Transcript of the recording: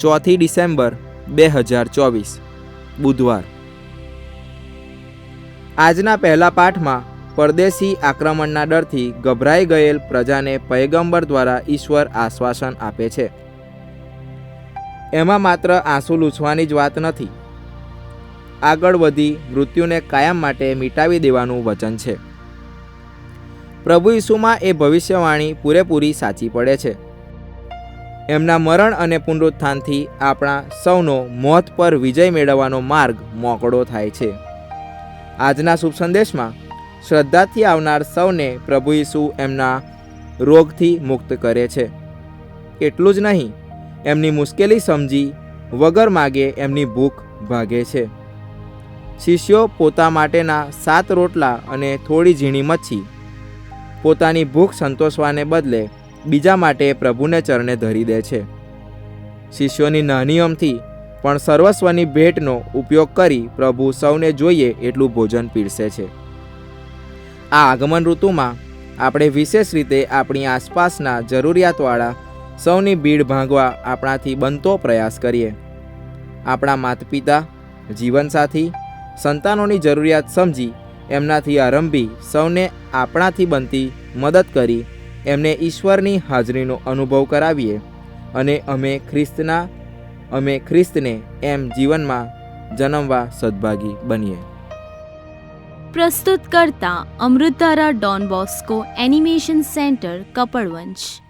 ચોથી ડિસેમ્બર બે હજાર ચોવીસ, બુધવાર. આજના પહેલા પાઠમાં પરદેશી આક્રમણના ડરથી ગભરાઈ ગયેલ પ્રજાને પયગંબર દ્વારા ઈશ્વર આશ્વાસન આપે છે. એમાં માત્ર આંસુ લૂછવાની જ વાત નથી. આગળ વધી મૃત્યુને કાયમ માટે મિટાવી દેવાનું વચન છે. પ્રભુ ઈસુમાં એ ભવિષ્યવાણી પૂરેપૂરી સાચી પડે છે. એમના મરણ અને પુનરુત્થાનથી આપણા સૌનો મોત પર વિજય મેળવવાનો માર્ગ મોકળો થાય છે. આજના શુભ સંદેશમાં શ્રદ્ધાથી આવનાર સૌને પ્રભુ ઈસુ એમના રોગથી મુક્ત કરે છે. એટલું જ નહીં, એમની મુશ્કેલી સમજી વગર માગે એમની ભૂખ ભાગે છે. શિષ્યો પોતા માટેના સાત રોટલા અને થોડી ઝીણી મચ્છી પોતાની ભૂખ સંતોષવાને બદલે બીજા માટે પ્રભુને ચરણે ધરી દે છે. શિષ્યોની નાની અમથી પણ સર્વસ્વની ભેટનો ઉપયોગ કરી પ્રભુ સૌને જોઈએ એટલું ભોજન પીરસે છે. આ આગમન ઋતુમાં આપણે વિશેષ રીતે આપણી આસપાસના જરૂરિયાતવાળા સૌની ભીડ ભાંગવા આપણાથી બનતો પ્રયાસ કરીએ. આપણા માતા પિતા જીવનસાથી, સંતાનોની જરૂરિયાત સમજી એમનાથી આરંભી સૌને આપણાથી બનતી મદદ કરી એમને ઈશ્વરની હાજરીનો અનુભવ કરાવીએ અને અમે ખ્રિસ્તના, અમે ખ્રિસ્તને એમ જીવનમાં જન્મવા સદભાગી બનીએ. પ્રસ્તુત કરતા Amrutdhara Don Bosco animation centre, Kapadvanj.